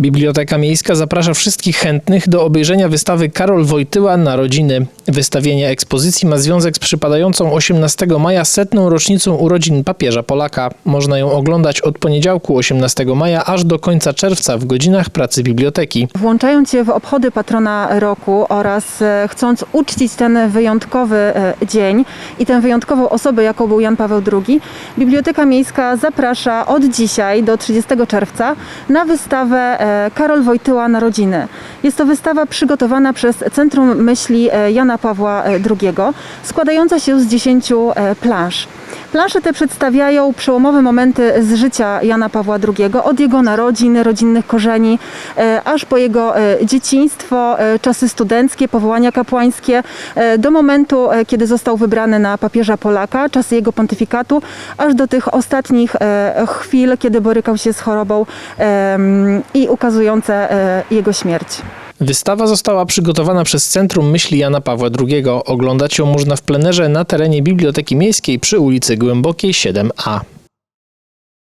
Biblioteka Miejska zaprasza wszystkich chętnych do obejrzenia wystawy Karol Wojtyła Narodziny. Wystawienie ekspozycji ma związek z przypadającą 18 maja setną rocznicą urodzin papieża Polaka. Można ją oglądać od poniedziałku 18 maja aż do końca czerwca w godzinach pracy biblioteki. Włączając się w obchody patrona roku oraz e, chcąc uczcić ten wyjątkowy e, dzień i tę wyjątkową osobę, jaką był Jan Paweł II, Biblioteka Miejska zaprasza od dzisiaj do 30 czerwca na wystawę e, Karol Wojtyła Narodziny. Jest to wystawa przygotowana przez Centrum Myśli e, Jana Pawła e, II, składająca się z 10 e, plansz. Plansze te przedstawiają przełomowe momenty z życia Jana Pawła II, od jego narodzin, rodzinnych korzeni, e, aż po jego e, dzieciństwo, e, czasy studenckie, powołania kapłańskie, do momentu, kiedy został wybrany na papieża Polaka, czasy jego pontyfikatu, aż do tych ostatnich chwil, kiedy borykał się z chorobą i ukazujące jego śmierć. Wystawa została przygotowana przez Centrum Myśli Jana Pawła II. Oglądać ją można w plenerze na terenie Biblioteki Miejskiej przy ulicy Głębokiej 7a.